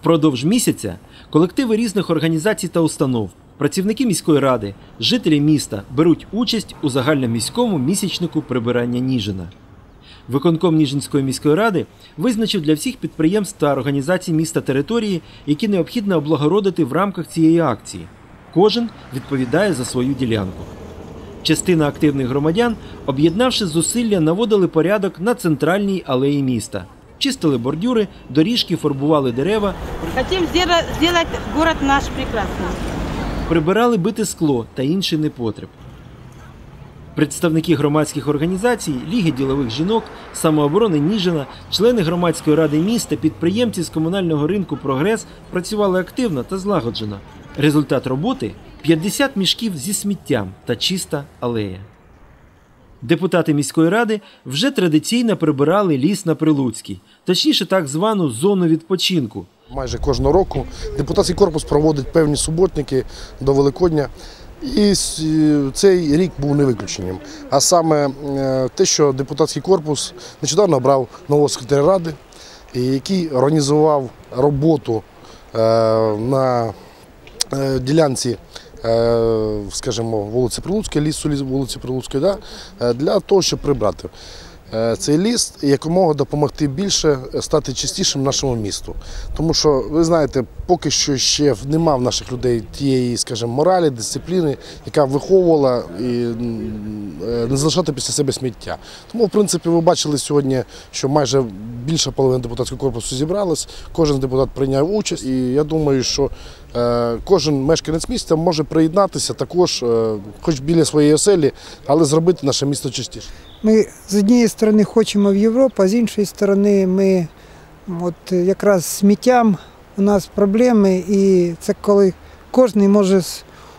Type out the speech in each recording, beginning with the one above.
Впродовж місяця колективи різних організацій та установ, працівники міської ради, жителі міста беруть участь у загальноміському місячнику прибирання Ніжина. Виконком Ніжинської міської ради визначив для всіх підприємств та організацій міста території, які необхідно облагородити в рамках цієї акції. Кожен відповідає за свою ділянку. Частина активних громадян, об'єднавши зусилля, наводили порядок на центральній алеї міста, чистили бордюри, доріжки, фарбували дерева, сделать, сделать город наш прекрасный. прибирали бите скло та інший непотреб. Представники громадських організацій, Ліги ділових жінок, самооборони Ніжина, члени громадської ради міста, підприємці з комунального ринку Прогрес працювали активно та злагоджено. Результат роботи 50 мішків зі сміттям та чиста алея. Депутати міської ради вже традиційно прибирали ліс на Прилуцькій, точніше так звану зону відпочинку, Майже кожного року депутатський корпус проводить певні суботники до Великодня. І е, цей рік був не виключенням. А саме е, те, що депутатський корпус нещодавно обрав нового секретаря ради, який організував роботу е, на ділянці, скажімо, вулиці Прилуцької, лісу ліс- вулиці Прилуцької, да, е, для того, щоб прибрати е, цей ліс якомога допомогти більше стати чистішим нашому місту. Тому що, ви знаєте, поки що ще нема в наших людей тієї, скажімо, моралі, дисципліни, яка виховувала і е, не залишати після себе сміття. Тому, в принципі, ви бачили сьогодні, що майже більша половина депутатського корпусу зібралась, кожен депутат прийняв участь, і я думаю, що е, кожен мешканець міста може приєднатися також, е, хоч біля своєї оселі, але зробити наше місто чистіше. Ми з однієї сторони хочемо в Європу, а з іншої сторони ми от якраз з сміттям у нас проблеми, і це коли кожен може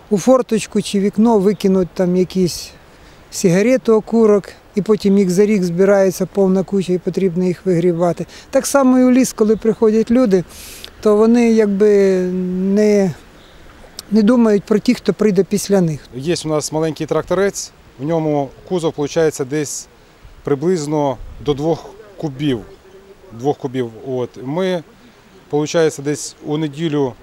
у форточку чи вікно викинути там якісь сигарету, окурок, і потім їх за рік збирається повна куча і потрібно їх вигрібати. Так само і у ліс, коли приходять люди, то вони якби не, не думають про тих, хто прийде після них. Є у нас маленький тракторець, в ньому кузов виходить десь приблизно до двох кубів. Двох кубів. От. Ми, виходить, десь у неділю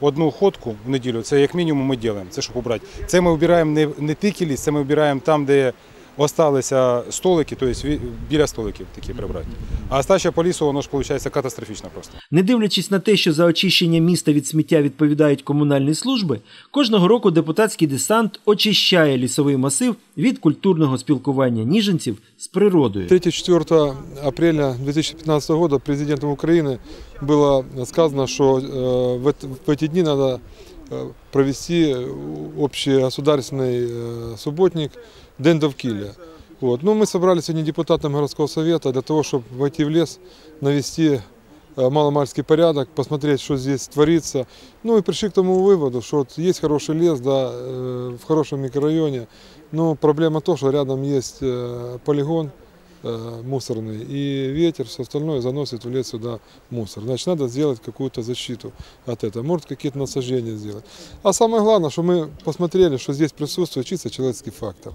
одну ходку в неділю, це як мінімум ми робимо, це щоб убрати. Це ми вбираємо не, не тільки ліс, це ми вбираємо там, де осталися столики, тобто ві- біля столиків такі прибрати. А остача по лісу, воно ж виходить катастрофічно просто. Не дивлячись на те, що за очищення міста від сміття відповідають комунальні служби, кожного року депутатський десант очищає лісовий масив від культурного спілкування ніженців з природою. 3-4 апреля 2015 года президентом Украины было сказано, что э, в, эт- в эти дни надо э, провести общегосударственный э, субботник День довкилля. Вот. Ну, мы собрались сегодня депутатом городского совета для того, чтобы войти в лес, навести э, маломальский порядок, посмотреть, что здесь творится. Ну и пришли к тому выводу, что вот есть хороший лес, да, э, в хорошем микрорайоне, но проблема то, что рядом есть э, полигон, э, мусорный, и ветер, все остальное заносит в лес сюда мусор. Значит, надо сделать какую-то защиту от этого, может какие-то насаждения сделать. А самое главное, что мы посмотрели, что здесь присутствует чисто человеческий фактор.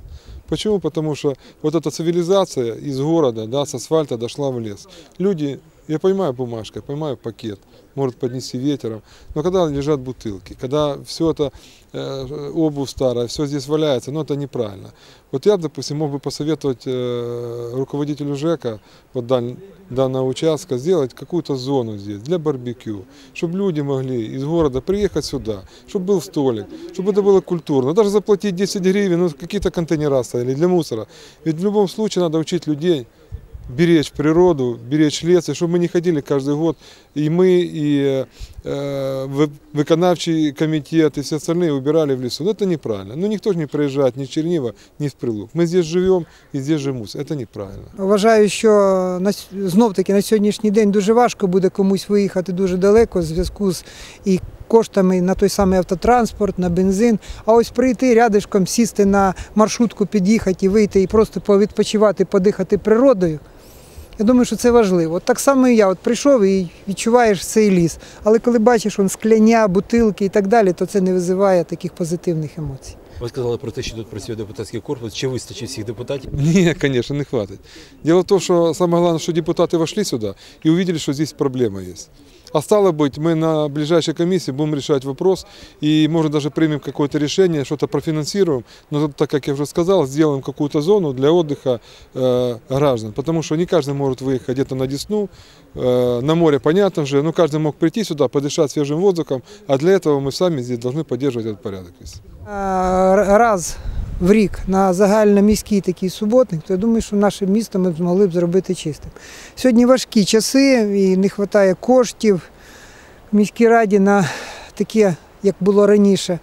Почему? Потому что вот эта цивилизация из города, да, с асфальта дошла в лес. Люди, я понимаю бумажка, я понимаю пакет, может поднести ветером, но когда лежат бутылки, когда все это, э, обувь старая, все здесь валяется, ну это неправильно. Вот я, допустим, мог бы посоветовать э, руководителю ЖЭКа вот дан- данного участка сделать какую-то зону здесь для барбекю, чтобы люди могли из города приехать сюда, чтобы был столик, чтобы это было культурно. Даже заплатить 10 гривен, ну какие-то контейнера стояли для мусора. Ведь в любом случае надо учить людей беречь природу, беречь лес, и чтобы мы не ходили каждый год, и мы, и э, вы- виконавчий комитет, и все остальные убирали в лесу. Но это неправильно. Ну никто же не приезжает ни в Чернигово, ни в Прилук. Мы здесь живем, и здесь же мусор. Это неправильно. Вважаю, що на с- знов-таки на сьогоднішній день дуже важко буде комусь виїхати дуже далеко в зв'язку з і коштами на той самий автотранспорт, на бензин. А ось прийти рядишком, сісти на маршрутку, під'їхати і вийти і просто повідпочивати, подихати природою. Я думаю, що це важливо. От так само і я от прийшов і відчуваєш цей ліс. Але коли бачиш он, скляня, бутилки і так далі, то це не визиває таких позитивних емоцій. Ви сказали про те, що тут працює депутатський корпус. Чи вистачить всіх депутатів? Нет, конечно, не хватит. Дело в том, что самое главное, что депутаты вошли сюда и увидели, что здесь проблема есть. А стало быть, мы на ближайшей комиссии будем решать вопрос и, может, даже примем какое-то решение, что-то профинансируем. Но так как я уже сказал, сделаем какую-то зону для отдыха э, граждан. Потому что не каждый может выехать где-то на Десну, э, на море, понятно же, но каждый мог прийти сюда, подышать свежим воздухом, а для этого мы сами здесь должны поддерживать этот порядок. весь. А, р- раз в рік на загальноміський такий суботник, то я думаю, що наше місто ми б змогли б зробити чистим. Сьогодні важкі часи і не вистачає коштів в міській раді на таке, як було раніше.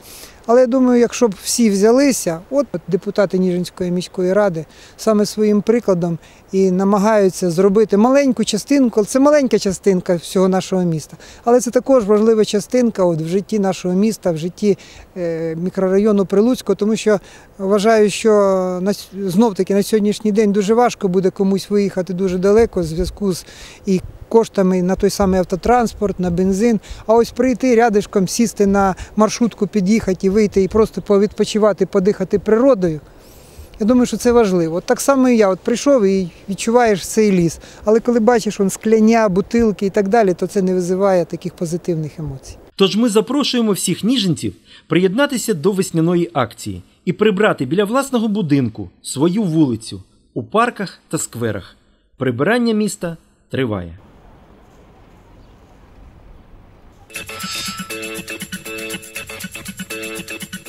Але я думаю, якщо б всі взялися, от депутати Ніжинської міської ради саме своїм прикладом і намагаються зробити маленьку частинку, це маленька частинка всього нашого міста, але це також важлива частинка от в житті нашого міста, в житті е, мікрорайону Прилуцького, тому що вважаю, що на, знов-таки на сьогоднішній день дуже важко буде комусь виїхати дуже далеко в зв'язку з і коштами на той самий автотранспорт, на бензин. А ось прийти рядишком, сісти на маршрутку, під'їхати і вийти і просто повідпочивати, подихати природою. Я думаю, що це важливо. Так само і я. От прийшов і відчуваєш цей ліс. Але коли бачиш он, скляня, бутилки і так далі, то це не визиває таких позитивних емоцій. Тож ми запрошуємо всіх ніженців приєднатися до весняної акції і прибрати біля власного будинку свою вулицю у парках та скверах. Прибирання міста триває. thank you